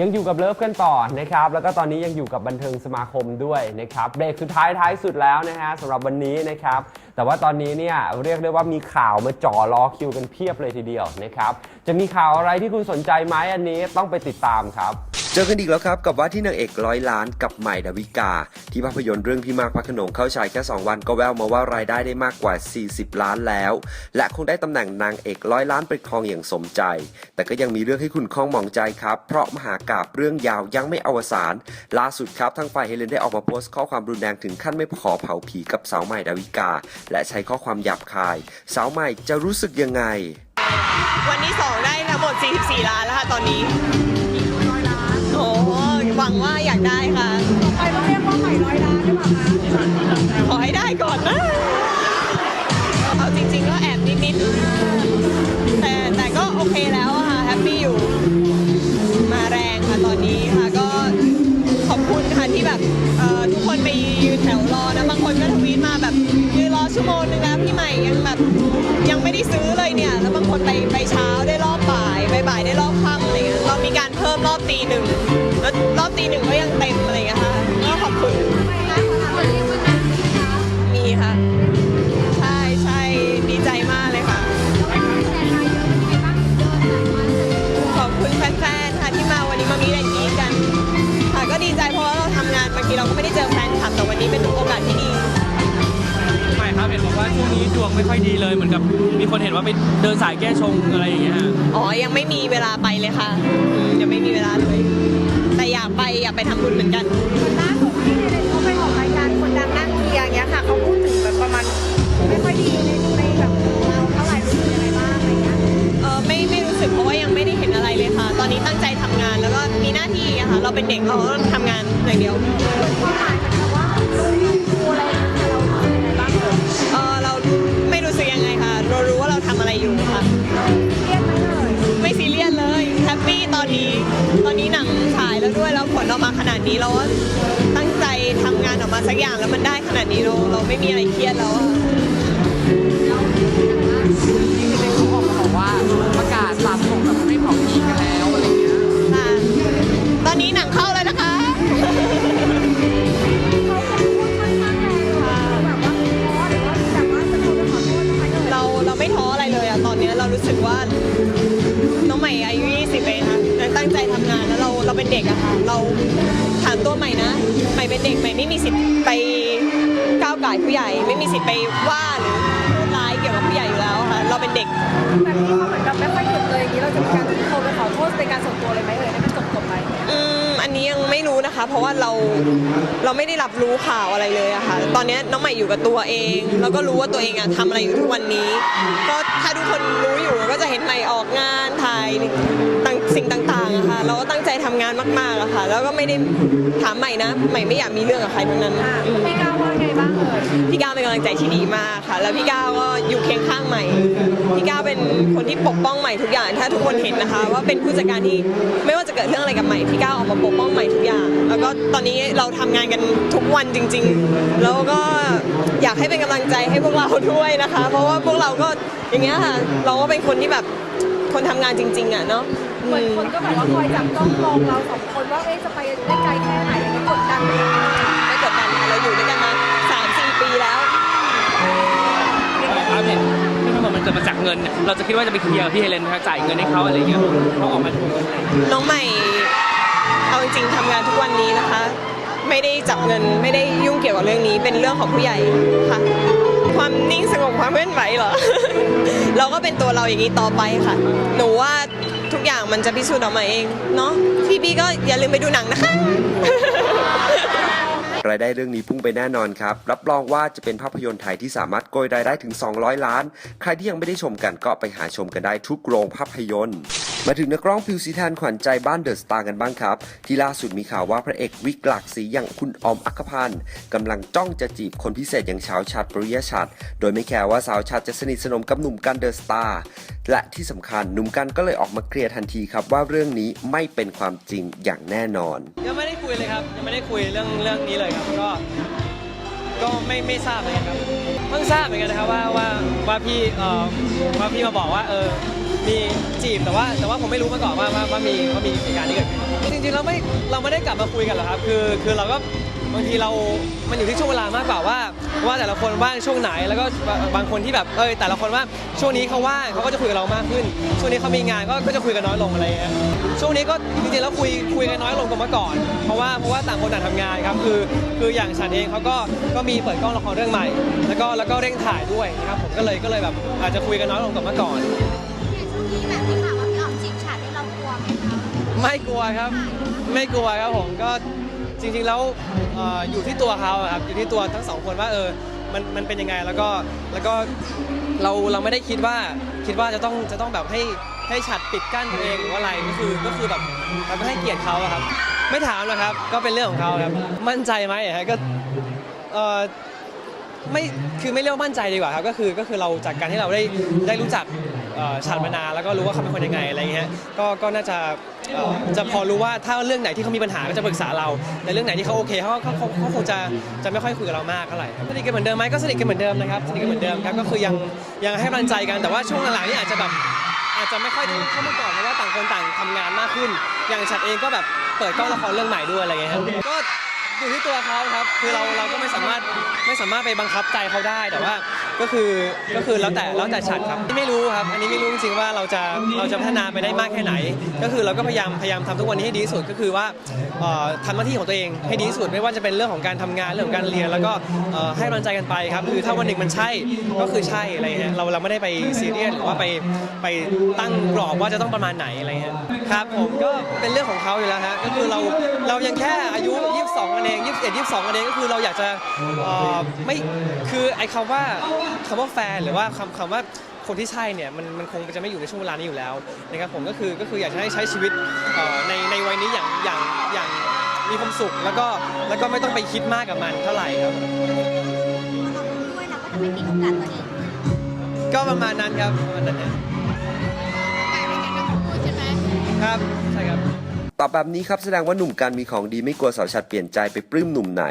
ยังอยู่กับเลิฟกันต่อนะครับแล้วก็ตอนนี้ยังอยู่กับบันเทิงสมาคมด้วยนะครับเบรกสุดท้ายท้ายสุดแล้วนะฮะสำหรับวันนี้นะครับแต่ว่าตอนนี้เนี่ยเรียกได้ว่ามีข่าวมาจ่อรอคิวกันเพียบเลยทีเดียวนะครับจะมีข่าวอะไรที่คุณสนใจไหมอันนี้ต้องไปติดตามครับ เจอกันอีกแล้วครับกับว่าที่นางเอกร้อยล้านกับใหม่ดาวิกา ที่ภาพยนตร์เรื่องพี่มากพระขนงเข้าฉายแค่ 2 วันก็แววมาว่ารายได้ได้มากกว่า 40 ล้านแล้ว และคงได้ตำแหน่งนางเอกร้อยล้านไปครองอย่างสมใจ แต่ก็ยังมีเรื่องให้คุณข้องมองใจครับ เพราะมหากาบเรื่องยาวยังไม่อวสานล่าสุดครับทางฝ่ายเฮเลนได้ออกมาโพสต์ข้อความรุนแรงถึงขั้นไม่ขอเผาผีกับสาวใหม่ดาวิกา และใช้ข้อความหยาบคาย สาวใหม่จะรู้สึกยังไง วันที่2ได้ทั้งหมด44 ล้านแล้วค่ะตอนนี้ วังว่าอยากได้ค่ะไปต้องเรียกว่าใหม่ร้อยล้านหรือเปล่าคะขอให้ได้ก่อนนะ เอาจริงๆก็แอบนิดๆแต่แต่ก็โอเคแล้วอะค่ะแฮปปี้อยู่ ชงอะไรอย่างเงี้ยฮะอ๋อ ยังไม่มีเวลาไปเลยค่ะอืมยังไม่มีเวลาเลย แต่อยากไปอยากไปทำบุญเหมือนกัน ล่าสุดที่เรนเขาไปออกรายการคนดังนั่งเคลียร์อย่างเงี้ยค่ะเขาพูดถึงแบบประมาณไม่ค่อยดีในในแบบเราเท่าไหร่รู้สึกยังไงบ้างอะไรเงี้ยเออไม่ไม่รู้สึกเพราะว่ายังไม่ได้เห็นอะไรเลยค่ะ ตอนนี้ตั้งใจทำงานแล้วก็มีหน้าที่อะค่ะ เราเป็นเด็กเราก็ต้องทำงานอย่างเดียวคว นี้เราก็ตั้งใจทำงานออกมาสักอย่างแล้วมันได้ขนาดนี้เราเราไม่มีอะไรเครียดแล้วอะ เป็นเด็กใหม่ไม่มีสิทธิ์ไปก้าวไก่ายผู้ใหญ่ ไม่มีสิทธิ์ไปว่าหรือพูดร้ายเกี่ยวกับผู้ใหญ่อยู่แล้วค่ะเราเป็นเด็ก แบบนี้เขาเหมือนแบบไม่ค่อยหยุดเลยอย่างนี้เราจะมีการโทรไปขอโทษเป็นการส่วนตัวเลยไหมเอ่ยให้มันจบจบๆไปอืมอันนี้ยังไม่รู้นะคะ เพราะว่าเราเราไม่ได้รับรู้ข่าวอะไรเลยอะค่ะ ตอนนี้น้องใหม่อยู่กับตัวเอง แล้วก็รู้ว่าตัวเองอะทำอะไรอยู่ทุกวันนี้ ก็ถ้าทุกคนรู้อยู่ก็จะเห็นใหม่ออกงานถ่ายต่าง สิ่งต่างๆอะค่ะ เราก็ตั้งใจทำงานมากๆอะค่ะ แล้วก็ไม่ได้ถามใหม่นะ ใหม่ไม่อยากมีเรื่องกับใครทั้งนั้นอะพี่ก้าวว่าไงบ้างเอ่ยพี่ก้าวเป็นกำลังใจที่ดีมากค่ะ แล้วพี่ก้าวก็อยู่เคียงข้างใหม่ พี่ก้าวเป็นคนที่ปกป้องใหม่ทุกอย่าง ถ้าทุกคนเห็นนะคะ ว่าเป็นผู้จัดการที่ไม่ว่าจะเกิดเรื่องอะไรกับใหม่พี่ก้าวออกมาปกป้องใหม่ทุกอย่าง แล้วก็ตอนนี้เราทำงานกันทุกวันจริง ๆ แล้วก็อยากให้เป็นกำลังใจให้พวกเราด้วยนะคะ เพราะว่าพวกเราก็อย่างเงี้ยค่ะ เราก็เป็นคนที่แบบคนทำงานจริงๆอะเนาะอื เหมือนคนก็แบบว่าคอยจับจ้องมองเราสองคนว่าเอ๊ะจะไปได้ไกลแค่ไหนอะไรเงี้ยกดดันไหมไม่กดดันค่ะเราอยู่ด้วยกันมาสามสี่ปีแล้วครับเห็นที่ทั้งหมดมันเกิดมาจากเงินเนี่ยเราจะคิดว่าจะไปเคลียร์กับพี่เฮเลนนะครับจ่ายเงินให้เขาอะไรเงี้ยเขาออกมาถูกอะไร น้องใหม่ เอาจริงๆทำงานทุกวันนี้นะคะ ไม่ได้จับเงินไม่ได้ยุ่งเกี่ยวกับเรื่องนี้เป็นเรื่องของผู้ใหญ่ค่ะ ความนิ่งสงบความเคลื่อนไหวเหรอ เราก็เป็นตัวเราอย่างนี้ต่อไปค่ะ หนูว่า ทุกอย่างมันจะพิสูจน์ออกมาเองเนาะพี่บีก็อย่าลืมไปดูหนังนะคะ รายได้เรื่องนี้พุ่งไปแน่นอนครับ รับรองว่าจะเป็นภาพยนตร์ไทยที่สามารถโกยรายได้ถึง 200 ล้าน ใครที่ยังไม่ได้ชมกันก็ไปหาชมกันได้ทุกโรงภาพยนตร์ มาถึงนักร้องผิวสีแทนขวัญใจบ้านเดอะสตาร์กันบ้างครับ ที่ล่าสุดมีข่าวว่าพระเอกวิกหลากสีอย่างคุณออมอัคพันธ์กำลังจ้องจะจีบคนพิเศษอย่างชาวชัดปริยชัด โดยไม่แคร์ว่าสาวชัดจะสนิทสนมกับหนุ่มกันเดอะสตาร์และที่สำคัญหนุ่มกันก็เลยออกมาเคลียร์ทันทีครับว่าเรื่องนี้ไม่เป็นความจริงอย่างแน่นอน ยังไม่ได้คุยเลยครับยังไม่ได้คุยเรื่องเรื่องนี้เลยครับก็ก็ไม่ไม่ทราบเลยครับเพิ่งทราบเหมือนกันนะครับว่าว่าว่าพี่เอ่อว่าพี่มาบอกว่าเออ มีจีบแต่ว่าแต่ว่าผมไม่รู้มาก่อนว่าว่าว่ามีว่ามีเหตุการณ์นี้เกิดขึ้นจริงๆเราไม่เราไม่ได้กลับมาคุยกันหรอกครับ คือคือเราก็บางทีเรา มันอยู่ที่ช่วงเวลามากกว่าว่า ว่าแต่ละคนว่างช่วงไหนแล้วก็บางคนที่แบบเออแต่ละคนว่าช่วงนี้เขาว่างเขาก็จะคุยกับเรามากขึ้น ช่วงนี้เขามีงานก็ก็จะคุยกันน้อยลงอะไรอย่างเงี้ยช่วงนี้ก็จริงๆแล้วคุยคุยกันน้อยลงกว่าเมื่อก่อน เพราะว่าเพราะว่าต่างคนต่างทำงานครับคือคืออย่างฉันเองเขาก็ก็มีเปิดกล้องละครเรื่องใหม่ แล้วก็แล้วก็เร่งถ่ายด้วยนะครับผมก็เลยก็เลยแบบอาจจะคุยกันน้อยลงกว่าเมื่อก่อน ช่วงนี้แบบที่ข่าวว่าพี่อ๋อมจีบฉันนี่เรากลัวไหมคะไม่กลัวครับ ไม่กลัวครับผมก็จริงๆแล้วเอ่ออยู่ที่ตัวเขาอะครับอยู่ที่ตัวทั้งสองคนว่าเออมันมันเป็นยังไงแล้วก็แล้วก็เราเราไม่ได้คิดว่าคิดว่าจะต้องจะต้องแบบให้ให้ฉัดปิดกั้นตัวเองหรือว่าอะไรก็คือก็คือแบบเราก็ให้เกียรติเขาอะครับ ไม่ถามหรอกครับ ก็เป็นเรื่องของเขาครับมั่นใจไหมอะฮะก็เออ ไม่คือไม่เรียกว่ามั่นใจดีกว่าครับก็คือก็คือเราจากการที่เราได้ได้รู้จัก เอ่อฉันมานานแล้วก็รู้ว่าเขาเป็นคนยังไงอะไรเงี้ยก็ก็น่าจะเอ่อจะพอรู้ว่าถ้าเรื่องไหนที่เขามีปัญหาก็จะปรึกษาเราแต่เรื่องไหนที่เขาโอเคเขาเขาเขาเขาคงจะจะไม่ค่อยคุยกับเรามากเท่าไหร่ครับสนิทกันเหมือนเดิมไหมก็สนิทกันเหมือนเดิมนะครับสนิทกันเหมือนเดิมครับก็คือยังยังให้กำลังใจกันแต่ว่าช่วงหลังๆนี่อาจจะแบบ อาจจะไม่ค่อยเข้ามาก่อนเพราะว่าต่างคนต่างทำงานมากขึ้น อย่างฉัดเองก็แบบเปิดกล้องละครเรื่องใหม่ด้วยอะไรเงี้ยครับก็อยู่ที่ตัวเขาครับ คือเราเราก็ไม่สามารถไม่สามารถไปบังคับใจเขาได้ แต่ว่า ก็คือก็คือแล้วแต่แล้วแต่ฉัดครับไม่รู้ครับ อันนี้ไม่รู้จริงๆว่าเราจะเราจะพัฒนาไปได้มากแค่ไหน ก็คือเราก็พยายามพยายามทำทุกวันนี้ให้ดีที่สุดก็คือว่าเอ่อทำหน้าที่ของตัวเองให้ดีที่สุดไม่ว่าจะเป็นเรื่องของการทำงานเรื่องของการเรียน แล้วก็เอ่อให้กำลังใจกันไปครับคือถ้าวันหนึ่งมันใช่ก็คือใช่อะไรเงี้ยเราเราไม่ได้ไปซีเรียสหรือว่าไปไปตั้งกรอบว่าจะต้องประมาณไหนอะไรเงี้ยครับผมก็เป็นเรื่องของเขาอยู่แล้วฮะก็คือเราเรายังแค่อายุ 22กันเอง21 22กันเองก็คือเราอยากจะเอ่อไม่คือไอ้คำว่าคำว่าแฟนหรือว่าคำคำว่าคนที่ใช่เนี่ยมันมันคงจะไม่อยู่ในช่วงเวลานี้อยู่แล้วนะครับผมก็คือก็คืออยากจะให้ใช้ชีวิตเอ่อในในวัยนี้อย่างอย่างอย่างมีความสุข แล้วก็แล้วก็ไม่ต้องไปคิดมากกับมันเท่าไหร่ครับด้วยนะว่าจะไม่ปิดโอกาสตัวเองก็ประมาณนั้นครับประมาณนั้นนะการในการทั้งคู่ใช่ไหมครับใช่ครับต อบแบบนี้ครับแสดงว่าหนุ่มกันมีของดีไม่กลัวสาวฉัดเปลี่ยนใจไปปลื้มหนุ่มไหน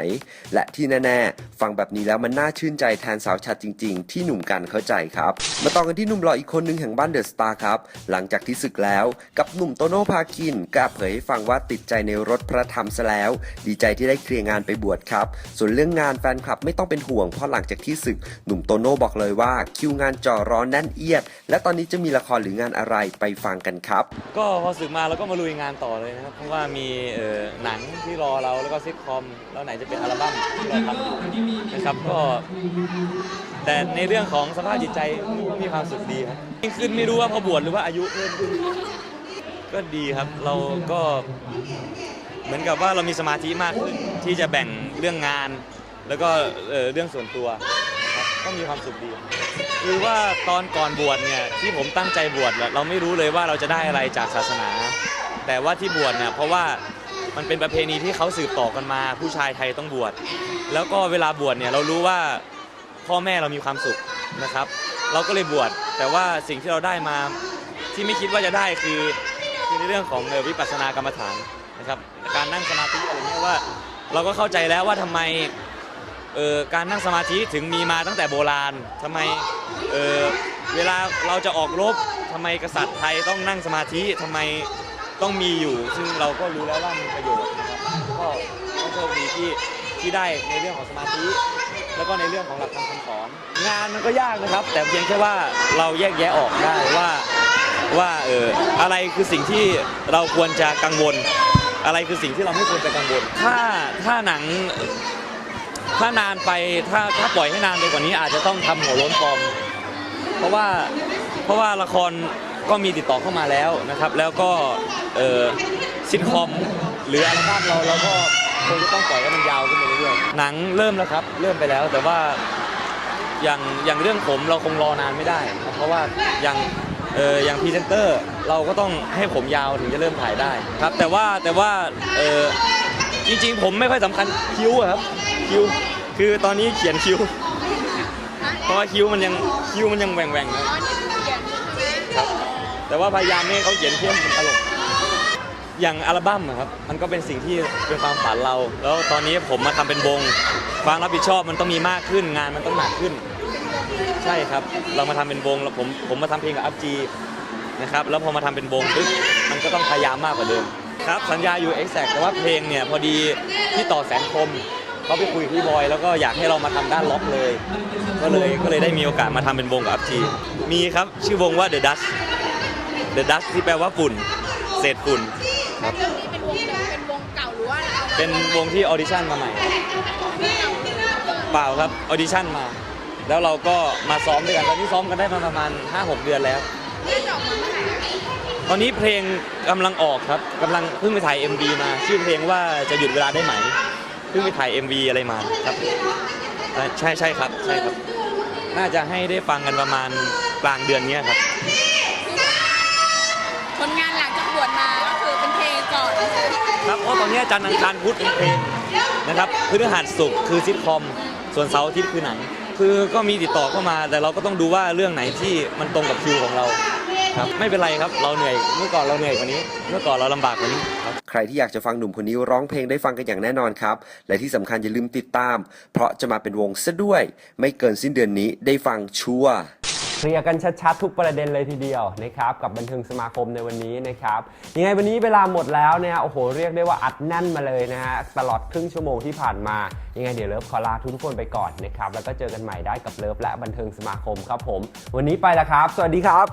และที่แน่ๆ ฟังแบบนี้แล้วมันน่าชื่นใจแทนสาวฉัดจริง ๆ ที่หนุ่มกันเข้าใจครับ มาต่อกันที่หนุ่มหล่ออีกคนหนึ่งแห่งบ้านเดอะสตาร์ครับหลังจากที่ศึกแล้วกับหนุ่มโตโน่พาคินกล้าเผยให้ฟังว่าติดใจในรถพระธรรมซะแล้ว ดีใจที่ได้เคลียร์งานไปบวชครับ ส่วนเรื่องงานแฟนคลับไม่ต้องเป็นห่วงเพราะหลังจากที่ศึกหนุ่มโตโน่บอกเลยว่าคิวงานจ่อร้อนแน่นเอียด และตอนนี้จะมีละครหรืองานอะไรไปฟังกันครับ ก็พอศึกมาเราก็มาลุยงานต่อเลยนะครับเพราะว่ามีเอ่อหนังที่รอเราแล้วก็ซิทคอม แล้วไหนจะเป็นอัลบั้มที่เราทำอยู่นะครับก็ แต่ในเรื่องของสภาพจิตใจก็มีความสุขดีครับยิ่งขึ้นไม่รู้ว่าพอบวชหรือว่าอายุเพิ่มขึ้นก็ดีครับเราก็เหมือนกับว่าเรามีสมาธิมากขึ้นที่จะแบ่งเรื่องงาน แล้วก็เอ่อเรื่องส่วนตัวครับก็มีความสุขดี คือว่าตอนก่อนบวชเนี่ยที่ผมตั้งใจบวชเนี่ยเราไม่รู้เลยว่าเราจะได้อะไรจากศาสนา แต่ว่าที่บวชเนี่ยเพราะว่ามันเป็นประเพณีที่เขาสืบต่อกันมา ผู้ชายไทยต้องบวชแล้วก็เวลาบวชเนี่ยเรารู้ว่าพ่อแม่เรามีความสุขนะครับ เราก็เลยบวชแต่ว่าสิ่งที่เราได้มาที่ไม่คิดว่าจะได้คือคือในเรื่องของวิปัสสนากรรมฐานนะครับการนั่งสมาธิอะไรเงี้ยว่าเราก็เข้าใจแล้วว่าทำไมเอ่อการนั่งสมาธิถึงมีมาตั้งแต่โบราณทำไมเอ่อเวลาเราจะออกรบทำไมกษัตริย์ไทยต้องนั่งสมาธิทำไม ต้องมีอยู่ ซึ่งเราก็รู้แล้วว่ามีประโยชน์นะครับก็ก็โชคดีที่ที่ได้ในเรื่องของสมาธิ แล้วก็ในเรื่องของหลักธรรมคำสอน งานมันก็ยากนะครับ แต่เพียงแค่ว่าเราแยกแยะออกได้ว่าว่าเอออะไรคือสิ่งที่เราควรจะกังวล อะไรคือสิ่งที่เราไม่ควรจะกังวล ถ้าถ้าหนังถ้านานไปถ้าถ้าปล่อยให้นานไปกว่านี้อาจจะต้องทำหัวล้นปลอม เพราะว่าเพราะว่าละคร ก็มีติดต่อเข้ามาแล้วนะครับ แล้วก็เออซิทคอมหรืออัลบั้มเราเราก็คงจะต้องปล่อยให้มันยาวขึ้นไปเรื่อยๆหนังเริ่มแล้วครับ เริ่มไปแล้วแต่ว่าอย่างอย่างเรื่องผมเราคงรอนานไม่ได้ เพราะว่าอย่างเอออย่างพรีเซนเตอร์เราก็ต้องให้ผมยาวถึงจะเริ่มถ่ายได้ครับ แต่ว่าแต่ว่าเออจริงๆ ผมไม่ค่อยสำคัญคิ้วอะครับคิ้วคือตอนนี้เขียนคิ้ว เพราะว่าคิ้วมันยังคิ้วมันยังแหว่งแหวงๆครับ แต่ว่าพยายามให้เขาเขียนเข้มเป็นตลก อย่างอัลบั้มอะครับ มันก็เป็นสิ่งที่เป็นความฝันเรา แล้วตอนนี้ผมมาทำเป็นวงความรับผิดชอบมันต้องมีมากขึ้น งานมันต้องหนักขึ้น ใช่ครับ เรามาทำเป็นวงแล้วผมผมมาทำเพลงกับอัพจีนะครับ แล้วพอมาทำเป็นวงปุ๊บมันก็ต้องพยายามมากกว่าเดิมครับ สัญญาอยู่ exact แต่ว่าเพลงเนี่ยพอดีพี่ต่อแสนคมเขาไปคุยพี่บอย แล้วก็อยากให้เรามาทำด้านล็อกเลย ก็เลยก็เลยได้มีโอกาสมาทำเป็นวงกับอัพทีมีครับ ชื่อวงว่า The Dust The Dust ที่แปลว่าฝุ่น เศษฝุ่นครับ เรื่องนี้เป็นวงเป็นวงเก่าหรือว่าเราเป็นวงที่ออดิชั่นมาใหม่ เปล่าครับออดิชั่นมา แล้วเราก็มาซ้อมด้วยกันตอนนี้ซ้อมกันได้มาประมาณ 5-6 เดือนแล้วตอนนี้เพลงกำลังออกครับกำลังเพิ่งไปถ่าย MV มา ชื่อเพลงว่าจะหยุดเวลาได้ไหมเพิ่งไปถ่าย MV อะไรมาครับอ่าใช่ใช่ครับใช่ครับ น่าจะให้ได้ฟังกันประมาณกลางเดือนเนี้ยครับ ผลงานหลังจากบวชมาก็คือเป็นเพลงก่อนครับเพราะตอนนี้จันทร์อังคารพุธเป็นเพลงนะครับพฤหัสศุกร์คือซิทคอม ส่วนเสาร์อาทิตย์คือหนังคือก็มีติดต่อเข้ามา แต่เราก็ต้องดูว่าเรื่องไหนที่มันตรงกับคิวของเราครับไม่เป็นไรครับเราเหนื่อยเมื่อก่อนเราเหนื่อยกว่านี้ เมื่อก่อนเราลำบากกว่านี้ครับใครที่อยากจะฟังหนุ่มคนนี้ร้องเพลงได้ฟังกันอย่างแน่นอนครับ และที่สำคัญอย่าลืมติดตาม เพราะจะมาเป็นวงซะด้วย ไม่เกินสิ้นเดือนนี้ได้ฟังชัวร์ เคลียร์กันชัดๆ ทุกประเด็นเลยทีเดียวนะครับกับบันเทิงสมาคมในวันนี้นะครับยังไงวันนี้เวลาหมดแล้วนะฮะโอ้โหเรียกได้ว่าอัดแน่นมาเลยนะฮะตลอดครึ่งชั่วโมงที่ผ่านมา ยังไงเดี๋ยวเลิฟขอลาทุกคนไปก่อนนะครับแล้วก็เจอกันใหม่ได้กับเลิฟและบันเทิงสมาคมครับผม วันนี้ไปแล้วครับ สวัสดีครับ